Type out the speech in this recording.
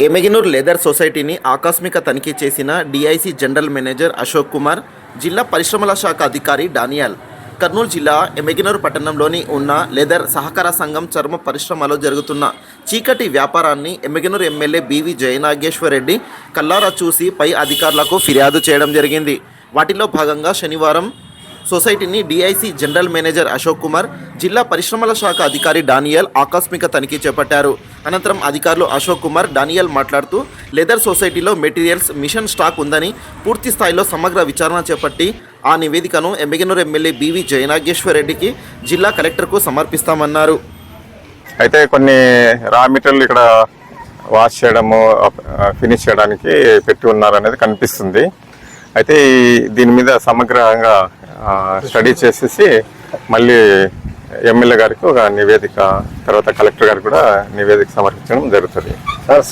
ఎమెగినూర్ leather సొసైటీని ఆకస్మిక తనిఖీ చేసిన DIC general manager Ashok Kumar జిల్లా పరిశ్రమల శాఖ అధికారి డానియల్. కర్నూలు జిల్లా ఎమెగినూర్ పట్టణంలోని ఉన్న లెదర్ సహకార సంఘం చర్మ పరిశ్రమలో జరుగుతున్న చీకటి వ్యాపారాన్ని ఎమెగినూర్ ఎమ్మెల్యే బివి జయనాగేశ్వర్ రెడ్డి కల్లారా చూసి పై అధికారులకు ఫిర్యాదు చేయడం జరిగింది. వాటిలో భాగంగా శనివారం సొసైటీని DIC general manager Ashok Kumar జిల్లా పరిశ్రమల శాఖ అధికారి డానియల్ ఆకస్మిక తనిఖీ చేపట్టారు. అనంతరం అధికారులు అశోక్ కుమార్ డానియల్ మాట్లాడుతూ లెదర్ సొసైటీలో మెటీరియల్స్ మిషన్ స్టాక్ ఉందని పూర్తి స్థాయిలో సమగ్ర విచారణ చేపట్టి ఆ నివేదికను ఎమ్మెగనూరు ఎమ్మెల్యే బివి జయనాగేశ్వర్ రెడ్డికి జిల్లా కలెక్టర్కు సమర్పిస్తామన్నారు. అయితే కొన్ని రా మెటీరియల్ ఇక్కడ వాష్ చేయడము ఫినిష్ చేయడానికి పెట్టి ఉన్నారనేది కనిపిస్తుంది. అయితే ఈ- దీని మీద సమగ్రంగా స్టడీ చేసేసి మళ్ళీ ఎమ్మెల్యే గారికి ఒక నివేదిక తర్వాత కలెక్టర్ గారికి కూడా నివేదిక సమర్పించడం జరుగుతుంది. సార్